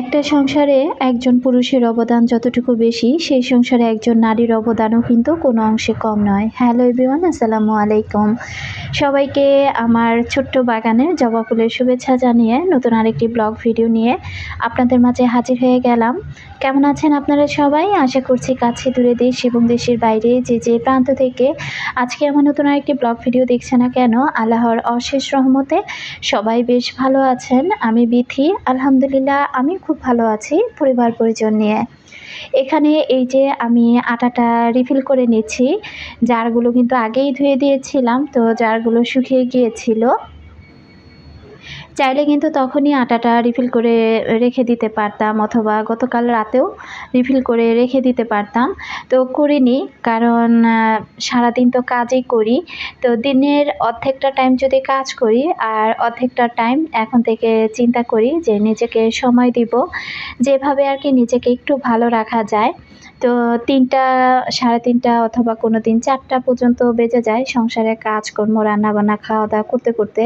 একটা সংসারে একজন পুরুষের অবদান যতটুকু বেশি, সেই সংসারে একজন নারীর অবদানও কিন্তু কোনো অংশে কম নয়। হ্যালো এভরিওয়ান, আসসালামু আলাইকুম। সবাইকে আমার ছোট্ট বাগানের জবা ফুলের শুভেচ্ছা জানিয়ে নতুন আরেকটি ব্লগ ভিডিও নিয়ে আপনাদের মাঝে হাজির হয়ে গেলাম। কেমন আছেন আপনারা সবাই? আশা করছি কাছে, দূরে দেশ এবং দেশের বাইরে যে যে প্রান্ত থেকে আজকে আমার নতুন আরেকটি ব্লগ ভিডিও দেখছে না কেন, আল্লাহর অশেষ রহমতে সবাই বেশ ভালো আছেন। আমি বিথি, আলহামদুলিল্লাহ, আমি খুব ভালো আছি পরিবার পরিজন নিয়ে। এখানে এই যে আমি আটাটা রিফিল করে নিচ্ছি, জারগুলো কিন্তু আগেই ধুয়ে দিয়েছিলাম, তো জারগুলো শুকিয়ে গিয়েছিল। চাইলে কিন্তু তখনই আটাটা রিফিল করে রেখে দিতে পারতাম অথবা গতকাল রাতেও রিফিল করে রেখে দিতে পারতাম। তো করিনি, কারণ সারাদিন তো কাজই করি। তো দিনের অর্ধেকটা টাইম যদি কাজ করি আর অর্ধেকটা টাইম এখন থেকে চিন্তা করি যে নিজেকে সময় দিব। যেভাবে আর কি নিজেকে একটু ভালো রাখা যায়। তো তিনটা, সাড়ে তিনটা অথবা কোনো দিন চারটা পর্যন্ত বেজে যায় সংসারে কাজকর্ম, রান্নাবান্না খাওয়া দাওয়া করতে করতে।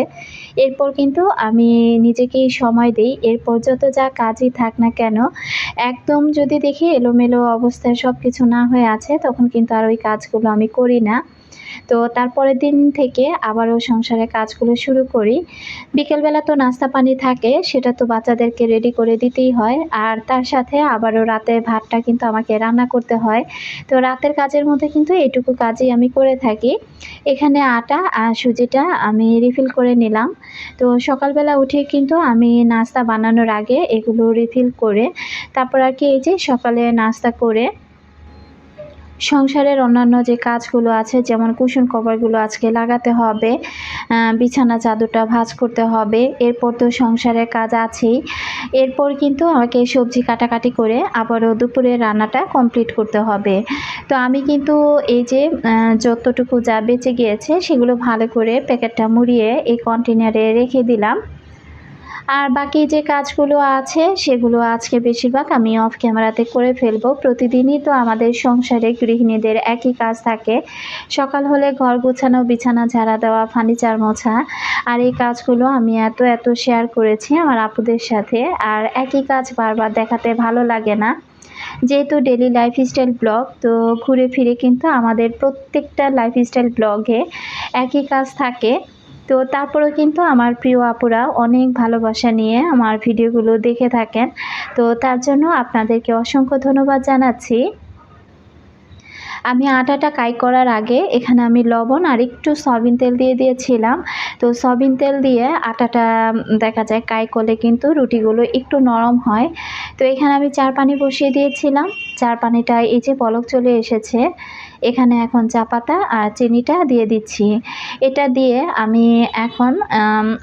এরপর কিন্তু আমি নিজেকেই সময় দিই। এরপর যত যা কাজই থাক না কেন, একদম যদি দেখি এলোমেলো অবস্থায় সব কিছু না হয়ে আছে, তখন কিন্তু আর ওই কাজগুলো আমি করি না। তো তারপরের দিন থেকে আবারও সংসারের কাজগুলো শুরু করি। বিকেলবেলা তো নাস্তা পানি থাকে, সেটা তো বাচ্চাদেরকে রেডি করে দিতেই হয়। আর তার সাথে আবারও রাতে ভাতটা কিন্তু আমাকে রান্না করতে হয়। তো রাতের কাজের মধ্যে কিন্তু এটুকু কাজই আমি করে থাকি। এখানে আটা আর সুজিটা আমি রিফিল করে নিলাম। তো সকালবেলা উঠে কিন্তু আমি নাস্তা বানানোর আগে এগুলো রিফিল করে, তারপর আর কি এই যে সকালে নাস্তা করে সংসারের অন্যান্য যে কাজগুলো আছে, যেমন কুশন কভারগুলো আজকে লাগাতে হবে বিছানা চাদরটা ভাজ করতে হবে, এরপর তো সংসারের কাজ আছেই। এরপর কিন্তু আমাকে সবজি কাটাকাটি করে আবারও দুপুরে রান্নাটা কমপ্লিট করতে হবে। তো আমি কিন্তু এই যে যতটুকু যা বেঁচে গিয়েছে, সেগুলো ভালো করে প্যাকেটটা মুড়িয়ে এই কন্টেনারে রেখে দিলাম। আর বাকি যে কাজগুলো আছে, সেগুলো আজকে বেশিরভাগ আমি অফ ক্যামেরাতে করে ফেলব। প্রতিদিনই তো আমাদের সংসারে গৃহিণীদের একই কাজ থাকে। সকাল হলে ঘর গোছানো, বিছানা ঝাড়া দেওয়া, ফার্নিচার মোছা, আর এই কাজগুলো আমি এত এত শেয়ার করেছি আমার আপুদের সাথে। আর একই কাজ বারবার দেখাতে ভালো লাগে না। যেহেতু ডেলি লাইফস্টাইল ব্লগ তো ঘুরে ফিরে কিন্তু আমাদের প্রত্যেকটা লাইফস্টাইল ব্লগে একই কাজ থাকে। তো তারপরেও কিন্তু আমার প্রিয় আপুরা অনেক ভালোবাসা নিয়ে আমার ভিডিওগুলো দেখে থাকেন। তো তার জন্য আপনাদেরকে অসংখ্য ধন্যবাদ জানাচ্ছি। আমি আটাটা কাই করার আগে এখানে আমি লবণ আর একটু সয়াবিন তেল দিয়ে দিয়েছিলাম। তো সয়াবিন তেল দিয়ে আটাটা দেখা যায় কাই করলে কিন্তু রুটিগুলো একটু নরম হয়। তো এখানে আমি চার পানি বসিয়ে দিয়েছিলাম। চার পানিটা এই যে পলক চলে এসেছে। এখানে এখন চা পাতা আর চিনিটা দিয়ে দিচ্ছি। এটা দিয়ে আমি এখন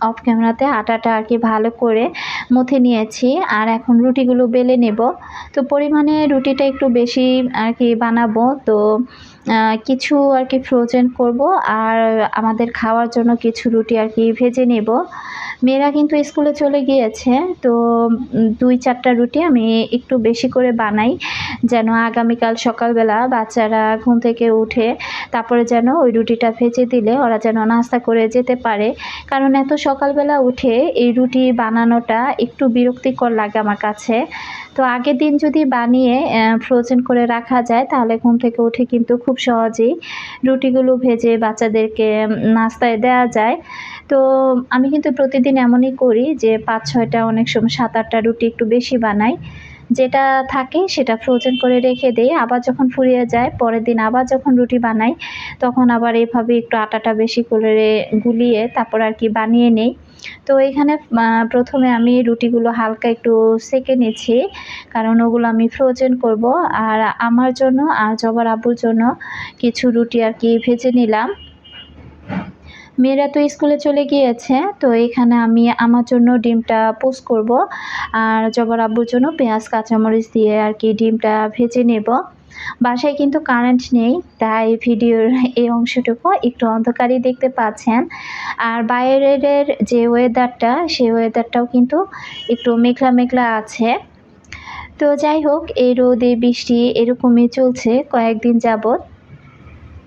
অফ ক্যামেরাতে আটাটা আর কি ভালো করে মুথে নিয়েছি আর এখন রুটিগুলো বেলে নেব। তো পরিমাণে রুটিটা একটু বেশি আর কি বানাবো। তো কিছু আর কি ফ্রোজেন করব আর আমাদের খাওয়ার জন্য কিছু রুটি আর কি ভেজে নেব। মেয়েরা কিন্তু স্কুলে চলে গিয়েছে, তো দুই চারটা রুটি আমি একটু বেশি করে বানাই, যেন আগামীকাল সকালবেলা বাচ্চারা ঘুম থেকে উঠে তারপরে যেন ওই রুটিটা ভেজে দিলে ওরা যেন নাস্তা করে যেতে পারে। কারণ এত সকালবেলা উঠে এই রুটি বানানোটা একটু বিরক্তিকর লাগে আমার কাছে। তো আগের দিন যদি বানিয়ে ফ্রোজেন করে রাখা যায়, তাহলে ঘুম থেকে উঠে কিন্তু খুব সহজেই রুটিগুলো ভেজে বাচ্চাদেরকে নাস্তায় দেওয়া যায়। তো আমি কিন্তু প্রতিদিন এমনই করি যে পাঁচ ছয়টা অনেক সময় সাত আটটা রুটি একটু বেশি বানাই। যেটা থাকে সেটা ফ্রোজেন করে রেখে দেই। আবার যখন ফুরিয়ে যায়, পরের দিন আবার যখন রুটি বানাই, তখন আবার এভাবে একটু আটাটা বেশি করে গুলিয়ে তারপর আর কি বানিয়ে নেই। তো এখানে প্রথমে আমি রুটিগুলো হালকা একটু সেকে নিচ্ছি, কারণ ওগুলো আমি ফ্রোজেন করব। আর আমার জন্য আর জবার আব্বুর জন্য কিছু রুটি আর কি ভেজে নিলাম। মেয়েরা তো স্কুলে চলে গিয়েছে, তো এখানে আমি আমার জন্য ডিমটা পোস্ট করব। আর জবার আব্বুর জন্য পেঁয়াজ, কাঁচামরিচ দিয়ে আর কি ডিমটা ভেজে নেব। বাসায় কিন্তু কারেন্ট নেই, তাই ভিডিওর এই অংশটুকু একটু অন্ধকারই দেখতে পাচ্ছেন। আর বাইরের যে ওয়েদারটা সেই ওয়েদারটাও কিন্তু একটু মেঘলা মেঘলা আছে। তো যাই হোক, এই রোদে, বৃষ্টি এরকমই চলছে, কয়েকদিন যাবত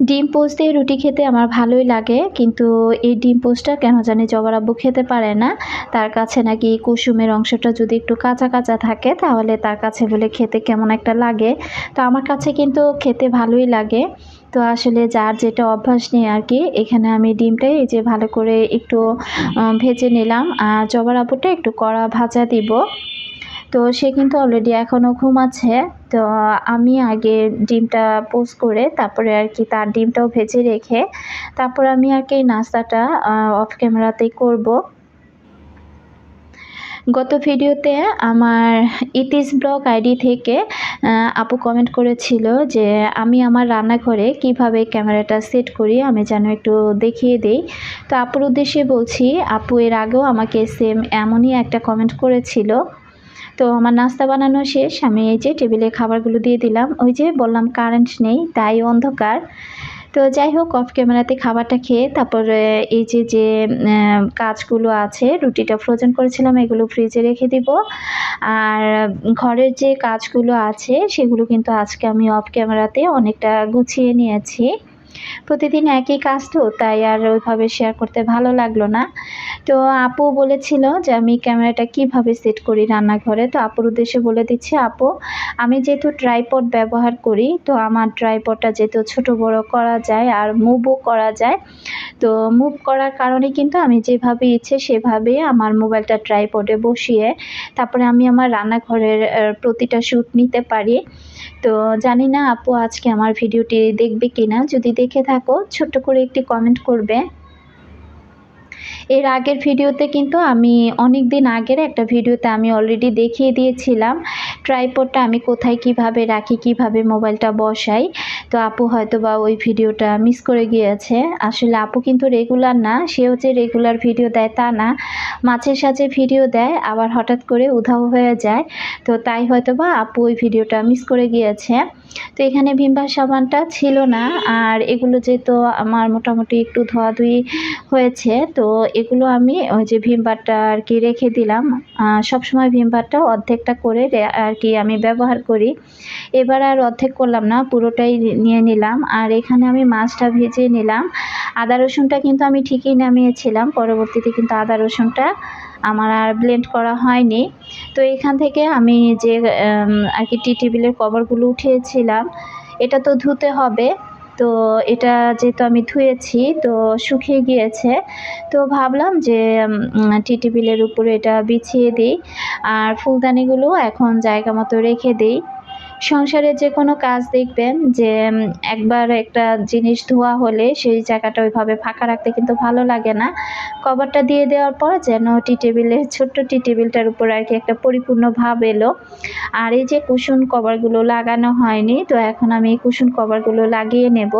ডিম পোস্ট দিয়ে রুটি খেতে আমার ভালোই লাগে, কিন্তু এই ডিম পোস্টটা কেন জানি জবার আব্বু খেতে পারে না। তার কাছে নাকি কুসুমের অংশটা যদি একটু কাঁচা কাঁচা থাকে, তাহলে তার কাছে বলে খেতে কেমন একটা লাগে। তো আমার কাছে কিন্তু খেতে ভালোই লাগে। তো আসলে যার যেটা অভ্যাস নেই আর কি, এখানে আমি ডিমটাই এই যে ভালো করে একটু ভেজে নিলাম। আর জবার আব্বুটা একটু কড়া ভাজা দিব। তো সে কিন্তু অলরেডি এখনও ঘুমাচ্ছে। তো আমি আগে ডিমটা পোস্ট করে তারপরে আর কি তার ডিমটাও ভেজে রেখে তারপর আমি আর কি নাস্তাটা অফ ক্যামেরাতেই করব। গত ভিডিওতে আমার ইতিস ব্লগ আইডি থেকে আপু কমেন্ট করেছিল যে আমি আমার রান্নাঘরে কীভাবে ক্যামেরাটা সেট করি আমি যেন একটু দেখিয়ে দিই। তো আপুর উদ্দেশ্যে বলছি, আপু এর আগেও আমাকে সেম এমনই একটা কমেন্ট করেছিল। তো আমার নাস্তা বানানো শেষ। আমি এই যে টেবিলে খাবারগুলো দিয়ে দিলাম। ওই যে বললাম কারেন্ট নেই, তাই অন্ধকার। তো যাই হোক অফ ক্যামেরাতে খাবারটা খেয়ে তারপরে এই যে যে কাজগুলো আছে, রুটিটা ফ্রোজেন করেছিলাম, এগুলো ফ্রিজে রেখে দিব। আর ঘরের যে কাজগুলো আছে, সেগুলো কিন্তু আজকে আমি অফ ক্যামেরাতে অনেকটা গুছিয়ে নিয়েছি। প্রতিদিন একই কাজ তো, তাই আর ওইভাবে শেয়ার করতে ভালো লাগল না। তো আপু বলেছিল যে আমি ক্যামেরাটা কীভাবে সেট করি রান্নাঘরে? তো আপুর উদ্দেশ্যে বলে দিচ্ছি, আপু, আমি যেহেতু ট্রাইপড ব্যবহার করি, তো আমার ট্রাইপডটা যেহেতু ছোট বড় করা যায় আর মুভও করা যায়, তো মুভ করার কারণে কিন্তু আমি যেভাবে ইচ্ছে সেভাবে আমার মোবাইলটা ট্রাইপডে বসিয়ে তারপরে আমি আমার রান্নাঘরের প্রতিটা শ্যুট নিতে পারি। তো জানি না আপু আজকে আমার ভিডিওটি দেখবে কিনা, যদি দেখে থাকো, ছোট্ট করে একটি কমেন্ট করবে। এর আগের ভিডিওতে কিন্তু আমি অনেক দিন আগের একটা ভিডিওতে আমি অলরেডি দেখিয়ে দিয়েছিলাম। ট্রাইপডটা আমি কোথায় কীভাবে রাখি, কীভাবে মোবাইলটা বসাই তো আপু হয়তো বা ওই ভিডিওটা মিস করে গিয়েছে। আসলে আপু কিন্তু রেগুলার না, সেও যে রেগুলার ভিডিও দেয় তা না। মাঝে সাঝে ভিডিও দেয়, আবার হঠাৎ করে উধাও হয়ে যায়। তো তাই হয়তো বা আপু ওই ভিডিওটা মিস করে গিয়েছে। তো এখানে ভিমবার সাবানটা ছিল না, আর এগুলো যেহেতু আমার মোটামুটি একটু ধোয়াধুয়ি হয়েছে, তো এগুলো আমি ওই যে ভিমবারটা আর কি রেখে দিলাম। সবসময় ভিমবারটা অর্ধেকটা করে আর কি আমি ব্যবহার করি। এবার আর অর্ধেক করলাম না, পুরোটাই নিয়ে নিলাম। আর এখানে আমি মাছটা ভেজে নিলাম। আদা রসুনটা কিন্তু আমি ঠিকই নামিয়েছিলাম। পরবর্তীতে কিন্তু আদা রসুনটা আমার আর ব্লেন্ড করা হয়নি। তো এখান থেকে আমি যে আর কি টি টেবিলের কভারগুলো উঠিয়েছিলাম, এটা তো ধুতে হবে। তো এটা যেহেতু আমি ধুয়েছি, তো শুকিয়ে গিয়েছে। তো ভাবলাম যে টি টেবিলের উপরে এটা বিছিয়ে দিই। আর ফুলদানিগুলো এখন জায়গা মতো রেখে দিই। সংসারে যে কোনো কাজ দেখবেন যে একবার একটা জিনিস ধোয়া হলে সেই জায়গাটা ওইভাবে ফাঁকা রাখতে কিন্তু ভালো লাগে না। কভারটা দিয়ে দেওয়ার পর যেন টি টেবিলের, ছোট্ট টি টেবিলটার উপর আর কি একটা পরিপূর্ণ ভাব এলো। আর এই যে কুশন কভারগুলো লাগানো হয়নি, তো এখন আমি কুশন কভারগুলো লাগিয়ে নেব।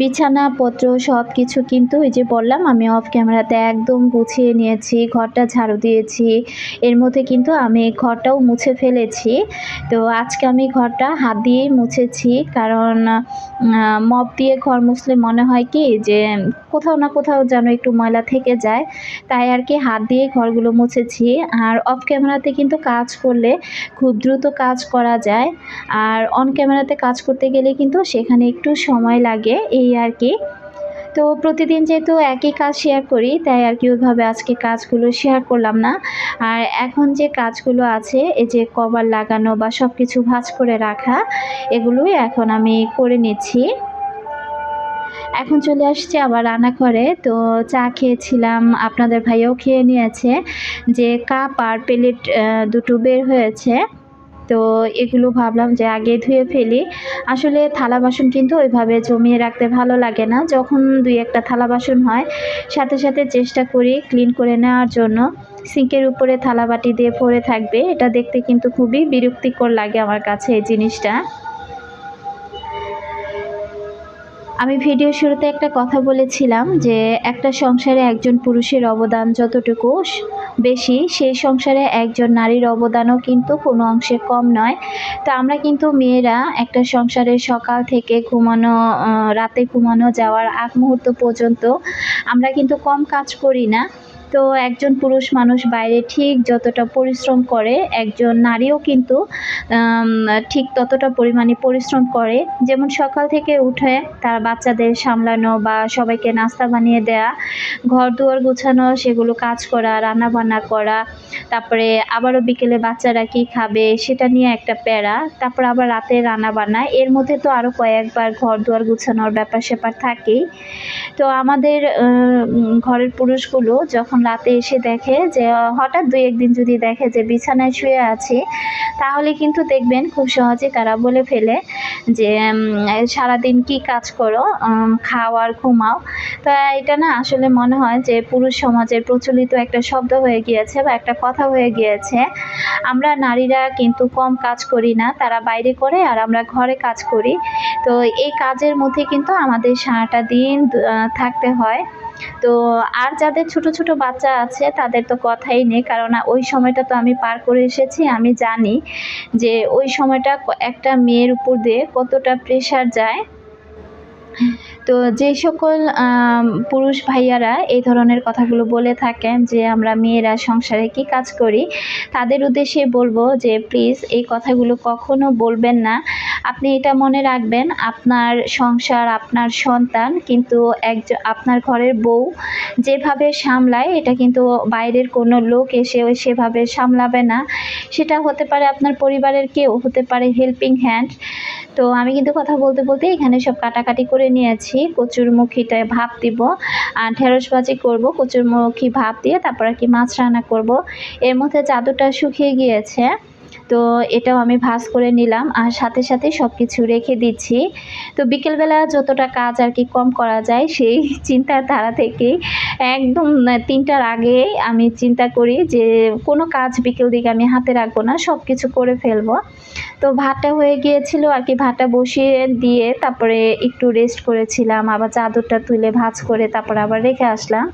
বিছানাপত্র সব কিছু কিন্তু ওই যে বললাম, আমি অফ ক্যামেরাতে একদম গুছিয়ে নিয়েছি, ঘরটা ঝাড়ু দিয়েছি। এর মধ্যে কিন্তু আমি ঘরটাও মুছে ফেলেছি। তো আজকে আমি ঘরটা হাত দিয়েই মুছেছি, কারণ মপ দিয়ে ঘর মুছলে মনে হয় কি যে কোথাও না কোথাও যেন একটু ময়লা থেকে যায়। তাই আর কি হাত দিয়ে ঘরগুলো মুছেছি। আর অফ ক্যামেরাতে কিন্তু কাজ করলে খুব দ্রুত কাজ করা যায়। আর অন ক্যামেরাতে কাজ করতে গেলে কিন্তু সেখানে একটু সময় লাগে। এই আর কি। তো প্রতিদিন যেহেতু একই কাজ শেয়ার করি, তাই আর কি ওইভাবে আজকে কাজগুলো শেয়ার করলাম না। আর এখন যে কাজগুলো আছে, এই যে কভার লাগানো বা সব কিছু ভাজ করে রাখা, এগুলোই এখন আমি করে নিচ্ছি। এখন চলে আসছে আবার রান্নাঘরে। তো চা খেয়েছিলাম, আপনাদের ভাইয়াও খেয়ে নিয়েছে। যে কাপ আর প্লেট দুটো বের হয়েছে। তো এগুলো ভাবলাম যে আগে ধুয়ে ফেলি। আসলে থালা বাসন কিন্তু ওইভাবে জমিয়ে রাখতে ভালো লাগে না। যখন দুই একটা থালা বাসন হয়, সাথে সাথে চেষ্টা করি ক্লিন করে নেওয়ার জন্য। সিঙ্কের উপরে থালা বাটি দিয়ে পড়ে থাকবে। এটা দেখতে কিন্তু খুবই বিরক্তিকর লাগে আমার কাছে এই জিনিসটা। আমি ভিডিও শুরুতে একটা কথা বলেছিলাম যে একটা সংসারে একজন পুরুষের অবদান যতটুকু বেশি সেই সংসারে একজন নারীর অবদানও কিন্তু কোনো অংশে কম নয়। তো আমরা কিন্তু মেয়েরা একটা সংসারে সকাল থেকে ঘুমানো রাতে ঘুমানো যাওয়ার আগ মুহূর্ত পর্যন্ত আমরা কিন্তু কম কাজ করি না। তো একজন পুরুষ মানুষ বাইরে ঠিক যতটা পরিশ্রম করে, একজন নারীও কিন্তু ঠিক ততটা পরিমাণে পরিশ্রম করে। যেমন সকাল থেকে উঠে তার বাচ্চাদের সামলানো বা সবাইকে নাস্তা বানিয়ে দেয়া ঘর দুয়ার গোছানো, সেগুলো কাজ করা রান্না বান্না করা, তারপরে আবারও বিকেলে বাচ্চারা কি খাবে সেটা নিয়ে একটা প্যারা, তারপর আবার রাতে রান্না বান্না। এর মধ্যে তো আরও কয়েকবার ঘর দুয়ার গোছানোর ব্যাপার স্যাপার থাকেই। তো আমাদের ঘরের পুরুষগুলো যখন রাতে এসে দেখে যে, হঠাৎ দুই একদিন যদি দেখে যে বিছানায় শুয়ে আছে, তাহলে কিন্তু দেখবেন খুব সহজে তারা বলে ফেলে যে সারাদিন কি কাজ করো? খাও আর ঘুমাও। তো এটা না আসলে মনে হয় যে, পুরুষ সমাজের প্রচলিত একটা শব্দ হয়ে গিয়েছে বা একটা কথা হয়ে গিয়েছে। আমরা নারীরা কিন্তু কম কাজ করি না, তারা বাইরে করে আর আমরা ঘরে কাজ করি। তো এই কাজের মধ্যে কিন্তু আমাদের সারাটা দিন থাকতে হয়। তো আর যাদের ছোট ছোট বাচ্চা আছে, তাদের তো কথাই নেই। কারণ ওই সময়টা তো আমি পার করে এসেছি, আমি জানি যে ওই সময়টা একটা মেয়ের উপর দিয়ে কতটা প্রেশার যায়। তো যে সকল পুরুষ ভাইয়ারা এই ধরনের কথাগুলো বলে থাকেন যে আমরা মেয়েরা সংসারে কি কাজ করি, তাদের উদ্দেশ্যে বলব যে প্লিজ এই কথাগুলো কখনো বলবেন না। আপনি এটা মনে রাখবেন, আপনার সংসার, আপনার সন্তান কিন্তু একজন আপনার ঘরের বউ যেভাবে সামলায়, এটা কিন্তু বাইরের কোনো লোক এসে ওই সেভাবে সামলাবে না। সেটা হতে পারে আপনার পরিবারের কেউ, হতে পারে হেল্পিং হ্যান্ড তো আমি কিন্তু কথা বলতে বলতে এখানে সব কাটাকাটি করে নিয়েছি। কচুর মুখিটা ভাপ দিব, আর ঢেঁড়স ভাজি করব কচুর মুখি ভাপ দিয়ে তারপর আর কি মাছ রান্না করব। এর মধ্যে চাদরটা শুকিয়ে গিয়েছে। তো এটাও আমি ভাজ করে নিলাম আর সাথে সাথে সব কিছু রেখে দিচ্ছি। তো বিকেলবেলা যতটা কাজ আর কি কম করা যায়, সেই চিন্তার ধারা থেকেই একদম তিনটার আগে আমি চিন্তা করি যে কোনো কাজ বিকেল দিকে আমি হাতে রাখব না সব কিছু করে ফেলব। তো ভাতটা হয়ে গিয়েছিল আর কি, ভাতটা বসিয়ে দিয়ে তারপরে একটু রেস্ট করেছিলাম, আবার চাদরটা তুলে ভাজ করে তারপর আবার রেখে আসলাম।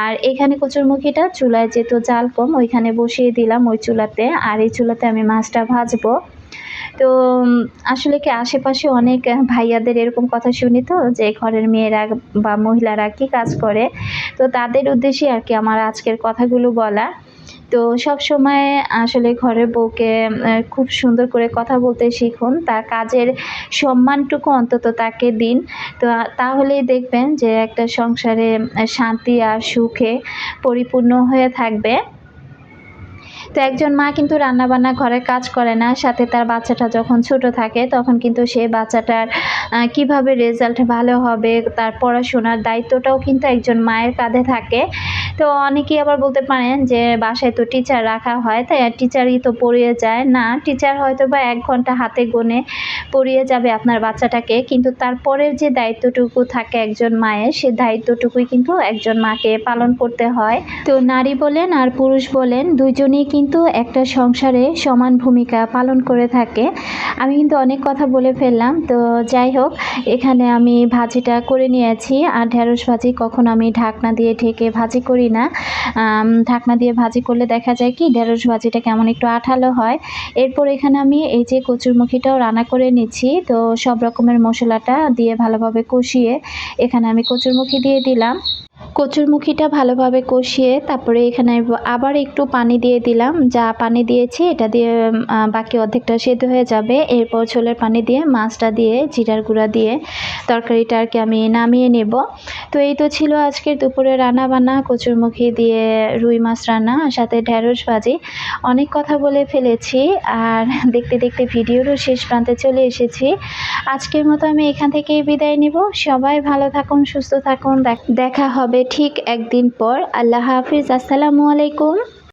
আর এখানে কচুরমুখিটা চুলায় যেহেতু জাল কম, ওইখানে বসিয়ে দিলাম ওই চুলাতে, আর এই চুলাতে আমি মাছটা ভাজবো। তো আসলে কি আশেপাশে অনেক ভাইয়াদের এরকম কথা শুনি তো, যে ঘরের মেয়েরা বা মহিলারা কি কাজ করে? তো তাদের উদ্দেশ্যে আর কি আমার আজকের কথাগুলো বলা। তো সব সময় আসলে ঘরের বউকে খুব সুন্দর করে কথা বলতে শিখুন। তার কাজের সম্মানটুকু অন্তত তাকে দিন। তো তাহলেই দেখবেন যে একটা সংসারে শান্তি আর সুখে পরিপূর্ণ হয়ে থাকবে। তো একজন মা কিন্তু রান্নাবান্না ঘরে কাজ করে না, সাথে তার বাচ্চাটা যখন ছোট থাকে তখন কিন্তু সে বাচ্চাটার কীভাবে রেজাল্ট ভালো হবে, তার পড়াশোনার দায়িত্বটাও কিন্তু একজন মায়ের কাঁধে থাকে। তো অনেকেই আবার বলতে পারেন যে বাসায় তো টিচার রাখা হয়, তাই টিচারই তো পড়িয়ে যায়। না টিচার হয়তো বা এক ঘণ্টা হাতে গোনে পড়িয়ে যাবে আপনার বাচ্চাটাকে, কিন্তু তারপরের যে দায়িত্বটুকু থাকে একজন মায়ের, সে দায়িত্বটুকুই কিন্তু একজন মাকে পালন করতে হয়। তো নারী বলেন আর পুরুষ বলেন দুজনেই কিন্তু একটা সংসারে সমান ভূমিকা পালন করে থাকে। আমি কিন্তু অনেক কথা বলে ফেললাম, তো যাই হোক, এখানে আমি ভাজিটা করে নিয়েছি। আর ঢেঁড়স ভাজি কখন আমি ঢাকনা দিয়ে ঢেকে ভাজি করি না। ঢাকনা দিয়ে ভাজি করলে দেখা যায় কি, ঢেঁড়স ভাজিটা কেমন একটু আঠালো হয়। এরপর এখানে আমি এই যে কচুরমুখিটাও রান্না করে নিচ্ছি, তো সব রকমের মশলাটা দিয়ে ভালোভাবে কষিয়ে এখানে আমি কচুরমুখি দিয়ে দিলাম। কচুরমুখিটা ভালোভাবে কষিয়ে তারপরে এখানে আবার একটু পানি দিয়ে দিলাম। যা পানি দিয়েছি এটা দিয়ে বাকি অর্ধেকটা সেদ্ধ হয়ে যাবে। এরপর ছোলের পানি দিয়ে, মাছটা দিয়ে, জিরার গুঁড়া দিয়ে তরকারিটা আর কি আমি নামিয়ে নেব। তো এই তো ছিল আজকের দুপুরে রান্না বান্না কচুরমুখি দিয়ে রুই মাছ রান্না সাথে ঢেঁড়স ভাজি। অনেক কথা বলে ফেলেছি, আর দেখতে দেখতে ভিডিওরও শেষ প্রান্তে চলে এসেছি। আজকের মতো আমি এখান থেকেই বিদায় নেব। সবাই ভালো থাকুন, সুস্থ থাকুন, দেখ- দেখা হবে ঠিক একদিন পর। আল্লাহ হাফিজ আসসালামু আলাইকুম।